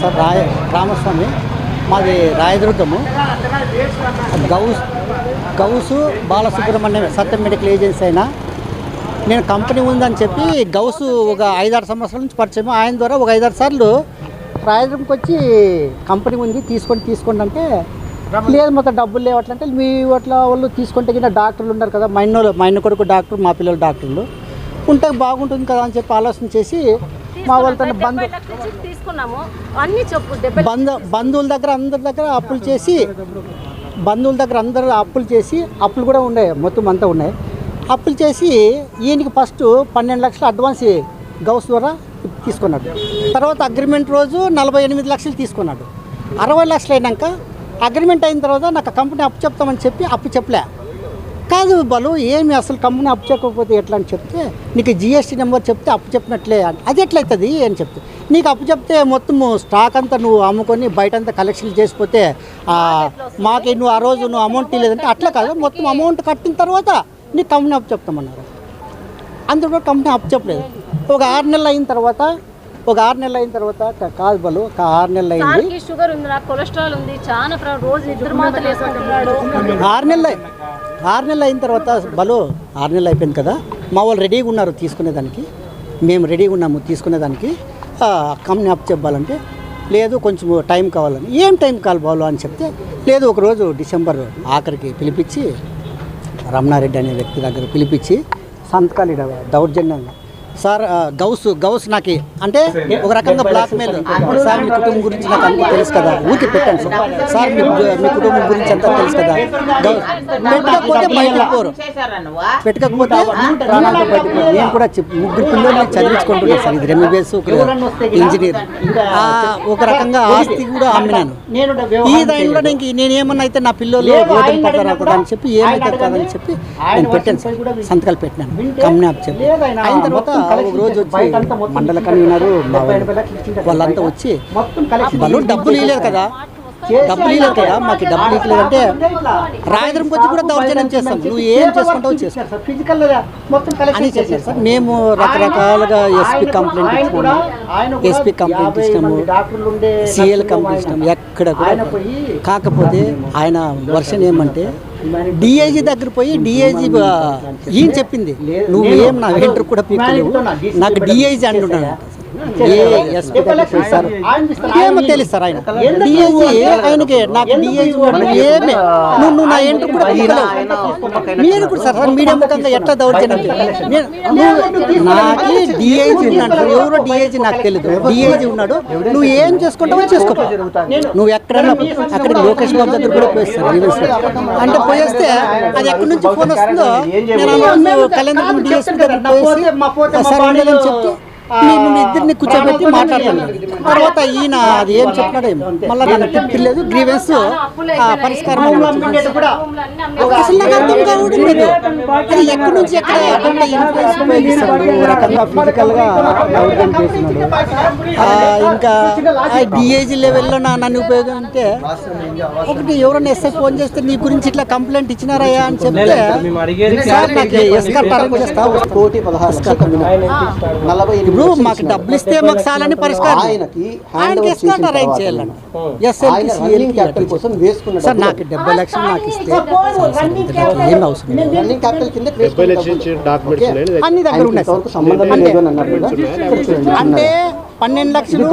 Sir Raya Ramaswamy మాది Rayadurg. Ghouse Ghouse Balasubrahmanyam Satyam medical agency అయినా. నేను కంపెనీ ఉందని చెప్పి గౌసు ఒక ఐదారు సంవత్సరాల నుంచి పరిచయం ఆయన ద్వారా ఒక ఐదారు సార్లు రాయదుర్గంకి వచ్చి కంపెనీ ఉంది తీసుకొని తీసుకోండి అంటే లేదు మొత్తం డబ్బులు లేవట్లంటే మీ ఓట్ల వాళ్ళు తీసుకుంటే కింద డాక్టర్లు ఉన్నారు కదా మా ఇన్నోళ్ళు మా ఇన్న కొడుకు డాక్టర్ మా పిల్లలు డాక్టర్లు. ఉంటే బాగుంటుంది కదా అని చెప్పి ఆలోచన చేసి మా వాళ్ళతో బంధు తీసుకున్నాము అన్ని చెప్పు బంధు బంధువుల దగ్గర అందరి దగ్గర అప్పులు చేసి బంధువుల దగ్గర అందరు అప్పులు చేసి అప్పులు కూడా ఉన్నాయి మొత్తం అంతా ఉన్నాయి. అప్పులు చేసి ఈయనకి ఫస్ట్ పన్నెండు లక్షలు అడ్వాన్స్ గౌస్ ద్వారా తీసుకున్నాడు. తర్వాత అగ్రిమెంట్ రోజు నలభై ఎనిమిది లక్షలు తీసుకున్నాడు. అరవై లక్షలు అయినాక అగ్రిమెంట్ అయిన తర్వాత నాకు కంపెనీ అప్పు చెప్తామని చెప్పి అప్పు చెప్పలే. కాదు బలు ఏమి అసలు కంపెనీ అప్పు చెప్పకపోతే ఎట్లా అని చెప్తే నీకు జిఎస్టీ నెంబర్ చెప్తే అప్పు చెప్పినట్లే అని. అది ఎట్లయితుంది అని చెప్తే. నీకు అప్పు చెప్తే మొత్తము స్టాక్ అంతా నువ్వు అమ్ముకొని బయట అంతా కలెక్షన్ చేసిపోతే మాకు నువ్వు ఆ రోజు నువ్వు అమౌంట్ ఇవ్వలేదంటే అట్లా కాదు. మొత్తం అమౌంట్ కట్టిన తర్వాత నీకు కంపెనీ అప్పు చెప్తామన్నారు. అందులో కంపెనీ అప్పు చెప్పలేదు. ఒక ఆరు నెలలు అయిన తర్వాత ఒక ఆరు నెలలు అయిన తర్వాత కాదు బలు ఒక ఆరు నెలలు అయింది. షుగర్ ఉంది కొలెస్ట్రాల్ ఉంది చాలా రోజు ఆరు నెలలు ఆరు నెలలు అయిన తర్వాత బలో ఆరు నెలలు అయిపోయింది కదా మా వాళ్ళు రెడీగా ఉన్నారు తీసుకునేదానికి. మేము రెడీగా ఉన్నాము తీసుకునేదానికి. కంపెనీ అప్ చెప్పాలంటే లేదు కొంచెం టైం కావాలని. ఏం టైం కావాలి బాలు అని చెప్తే లేదు ఒకరోజు డిసెంబర్ ఆఖరికి పిలిపించి రమణారెడ్డి అనే వ్యక్తి దగ్గర పిలిపించి సంతకాలు దౌర్జన్యంగా సార్ గౌస్ గౌస్ నాకు అంటే ఒక రకంగా బ్లాక్ మెయిల్ సార్ మీ కుటుంబం గురించి నాకు అంతా తెలుసు కదా. ఊరికి పెట్టాను సార్. సార్ మీ మీ కుటుంబం గురించి అంతా తెలుసు కదా. పెట్టకపోతే బయటకు పోరు. పెట్టకపోతే ప్రాణాలతో బయటకు పోరు. నేను కూడా ముగ్గురు పిల్లల్ని చదివించుకుంటున్నాను సార్. ఇది ఎంబీబీఎస్ ఇంజనీర్ ఒక రకంగా ఆస్తి కూడా అమ్మినాను. ఈ టైంలో నేను నేను ఏమన్నా అయితే నా పిల్లలు రోడ్డు పడతారా కూడా అని చెప్పి ఏమైతే కాదని చెప్పి నేను పెట్టాను సార్. సంతకాలు పెట్టినాను. కంపెనీ ఆఫ్ చెప్పి. అయిన తర్వాత రోజు వచ్చి మండల కన్వీనరు వాళ్ళంతా వచ్చి వాళ్ళు డబ్బులు ఇవ్వలేదు కదా? డబ్బులు ఇవ్వలేదు కదా? మాకు డబ్బులు ఇవ్వలేదంటే రాయదుర్గంకి వచ్చి కూడా దౌర్జన్యం చేస్తాం. నువ్వు ఏం చేసుకుంటావు చేసుకో అని చెప్పారు సార్. మేము రకరకాలుగా ఎస్పీ కంప్లైంట్ ఇచ్చినాము ఎస్పీ కంప్లైంట్ ఇచ్చినాము సిఎల్ కంప్లైంట్ ఇచ్చినాము ఎక్కడ కూడా కాకపోతే ఆయన వర్షన్ ఏమంటే డిఐజీ దగ్గర పోయి డిఐజీ ఏం చెప్పింది. నువ్వేం నా వెంట్రు కూడా పీకలేవు నాకు డిఐజీ అంటున్నాడు ఏ ఎస్పీ సార్? ఏమో తెలుసు సార్ ఆయన. డిఐజీ ఆయనకి నాకు డిఐజీ ఏమే? నువ్వు నువ్వు నా ఎంట్రు కూడా మీరు కూడా సార్ మీడియా ముఖంగా ఎట్లా దౌర్జన్యం నాకు డిఐజీ ఉన్నాడు? ఎవరో డిఐజీ నాకు తెలియదు డిఐజీ ఉన్నాడు. నువ్వు ఏం చేసుకుంటావో చేసుకో. నువ్వు ఎక్కడైనా అక్కడ లోకేష్ బాబు దగ్గర కూడా పోయిస్తాను అంటే పోయేస్తే అది ఎక్కడి నుంచి ఫోన్ వస్తుందో? నేను కళ్యాణ్ డిఎస్పీ దగ్గర పోయేసి సార్ ఉండేదని చెప్తే? నేను మీ ఇద్దరిని కూర్చోబెట్టి మాట్లాడతాను తర్వాత ఈయన అది ఏం చెప్పినాడో. మళ్ళీ నన్ను తిప్పలేదు. గ్రీవెన్స్ పరిష్కారం. అసలు నాకు అర్థం కావడం లేదు అది ఎక్కడి నుంచి ఎక్కడ ఇన్ఫ్లుయెన్స్ ఉపయోగిస్తాడు రకంగా ఫిజికల్గా దౌర్జన్యం చేస్తున్నాడు. ఆ, ఇంకా డిఏజీ లెవెల్లో నా నన్ను ఉపయోగించే ఒకటి ఎవరైనా ఎస్ఐ ఫోన్ చేస్తే నీ గురించి ఇట్లా కంప్లైంట్ ఇచ్చినారయ్యా అని చెప్తే సార్ నాకు ఎస్కర్ట్ అరేంజ్ చేస్తా కోటి పదహారు. నలభై ఎనిమిది ఇప్పుడు మాకు. డబ్బులు ఇస్తే మాకు చాలని పరిష్కారం. ఆయనకి హ్యాండ్ ఆయనకి చేసిన అరేంజ్ చేయాలండి ఎస్ఎల్కి క్యాపిటల్ కోసం వేసుకున్న సార్ నాకు డెబ్బై లక్షలు నాకు ఇస్తే ఏం అవసరం. రన్నింగ్ క్యాపిటల్ కింద అన్ని దగ్గర ఉన్నాయి అంటే- పన్నెండు లక్షలు.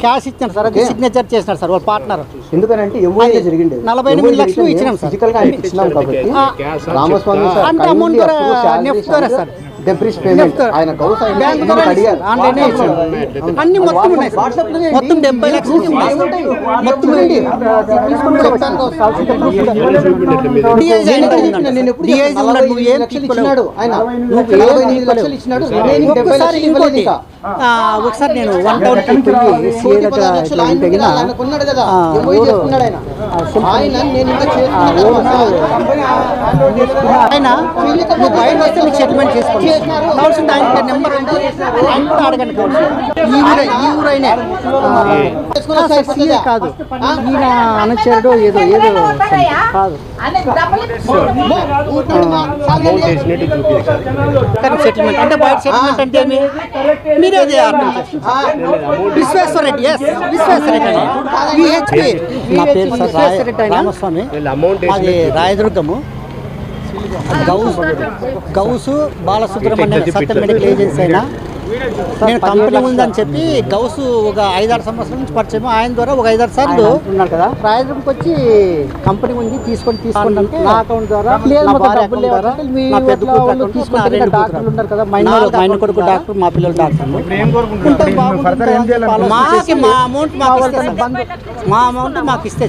క్యాష్ ఇచ్చాను సార్ అది. సిగ్నేచర్ చేసినారు సార్ వాళ్ళ పార్ట్నర్ ఎందుకనంటే ఎంఓఏ జరిగింది నలభై ఎనిమిది లక్షలు ఇచ్చినాం సార్. ఫిజికల్గా ఆయనకి ఇచ్చినాం కాబట్టి. ఆ, రామస్వామి సార్ అంటే salaries నెఫ్ట్ సార్. ఆయన అన్ని మొత్తం ఉన్నాయి. మొత్తం డెబ్బై లక్షలు. మొత్తం ఒకసారి నేను వన్ టౌన్ ఆయన బయట వస్తే సెటిల్మెంట్ చేసుకోండి. కావాల్సింది ఆయన నెంబర్ ఉంది ఆయన కూడా అడగండి ఈ ఊరే ఈ ఊరైనే సీఏ కాదు. ఈయన అనుచరుడు ఏదో ఏదో కాదు. సెటిల్మెంట్ అంటే బయట సెటిల్మెంట్ అంటే ఏమి? మీరే అది అర్థం చేసుకోండి విశ్వేశ్వర రెడ్డి ఎస్ విశ్వేశ్వర రెడ్డి అని విహెచ్పి. నా పేరు సార్ విశ్వేశ్వర రెడ్డి ఆయన రామస్వామి. వీళ్ళు అమౌంట్ అది రాయదుర్గము. గౌసు గౌసు బాలసుబ్రహ్మణ్యం సత్య మెడికల్ ఏజెన్సీ అయినా నేను కంపెనీ ఉందని చెప్పి గౌసు ఒక ఐదారు సంవత్సరాల నుంచి పరిచయం ఆయన ద్వారా ఒక ఐదారు సార్లు ఉన్నారు కదా. రాయదుర్గంకి వచ్చి కంపెనీ ఉంది తీసుకొని తీసుకోండి అంటే నా అకౌంట్ ద్వారా డాక్టర్లు ఉన్నారు కదా మైనర్ కొడుకు డాక్టర్ మా పిల్లలు డాక్టర్ మాకి మా అమౌంట్ మాకు. మా అమౌంట్ మాకు ఇస్తే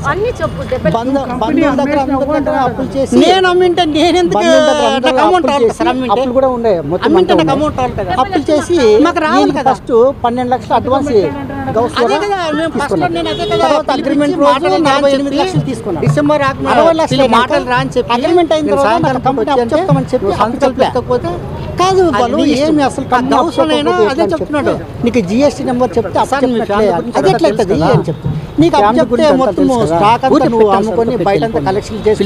అప్పులు చేసి నేను అమ్మింటే నేను ఎందుకు అమౌంట్ అప్పులు కూడా ఉండే అమౌంట్ అప్పులు చేసి మాకు రావాలి కదా. ఫస్ట్ పన్నెండు లక్షలు అడ్వాన్స్ అదే కదా మేము ఫస్ట్ నేను అదే కదా అగ్రిమెంట్ మాటలు నలభై ఎనిమిది లక్షలు తీసుకున్నాను డిసెంబర్ అరవై లక్షలు మాటలు రా అని చెప్పి అగ్రిమెంట్ అయిన తర్వాత నాకు కంపెనీ చెప్తామని చెప్పి సంతకాలు పెట్టకపోతే కాదు వాళ్ళు ఏమి అసలు అవసరమైనా అదే చెప్తున్నాడు. నీకు జిఎస్టీ నెంబర్ చెప్తే అసలు అది. ఎట్లా అవుతుంది అని చెప్తా నీకు అప్పు చెప్తే మొత్తం స్టాక్ అంతా నువ్వు అమ్ముకొని బయట అంతా కలెక్షన్ చేసి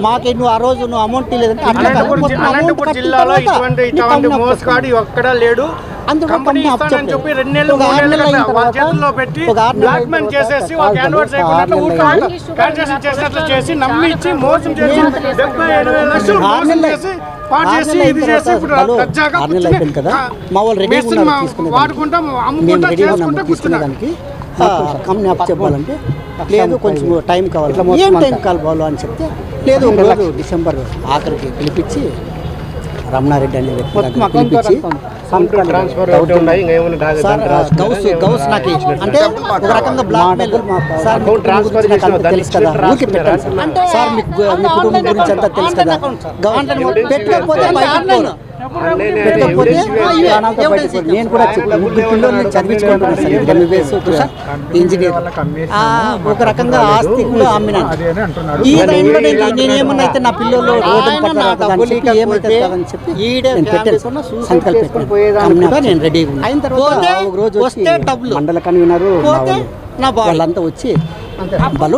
మాకు నువ్వు ఆ రోజు నువ్వు అమౌంట్ లేదంటే అట్లా జిల్లాలో ఇటువంటి ఇటువంటి మోసగాడు ఒక్కడా లేడు. అందులో కంపెనీ ఇస్తానని చెప్పి. రెండు నెలలు మూడు నెలలు వాళ్ళ చేతుల్లో పెట్టి చేసేసి ఒక చేసి నమ్మి ఇచ్చి మోసం చేసి డెబ్బై ఎనభై లక్షలు మోసం పాటు ఇది ఇప్పుడు. వాడుకుంటాం అమ్ముకుంటా చేసుకుంటా కూర్చున్నాం కంపెనీ అప్పు చెప్పాలంటే లేదు కొంచెం టైం కావాలి. ఏం టైం కావాలి అని చెప్తే లేదు ఒక రోజు డిసెంబర్ ఆఖరికి పిలిపించి రమణారెడ్డి అనే వ్యక్తి పిలిపించి అంటే ఒక రకంగా బ్లాక్ మెయిల్ సార్ తెలుసు కదా. పెట్టాను సార్. మీకు మీ కుటుంబం గురించి అంతా తెలుసు కదా. గవర్నమెంట్ పెట్టకపోతే నేను కూడా చెప్పు- ముగ్గురు పిల్లల్ని చదివించుకుంటున్నాను సార్ ఎంబీబీఎస్ ఇంజనీర్. ఆ, ఒక రకంగా ఆస్తి కూడా అమ్మినాను ఈ టైంలో నేను నేనేమన్నా అయితే నా పిల్లలు ఏమైతే అని చెప్పి నేను పెట్టాను. సంతకాలు పెట్టాను కూడా నేను రెడీగా ఉన్నా. అయిన తర్వాత ఒక రోజు వస్తే డబ్బులు మండల కన్వీనర్ వాళ్ళంతా వచ్చి బలు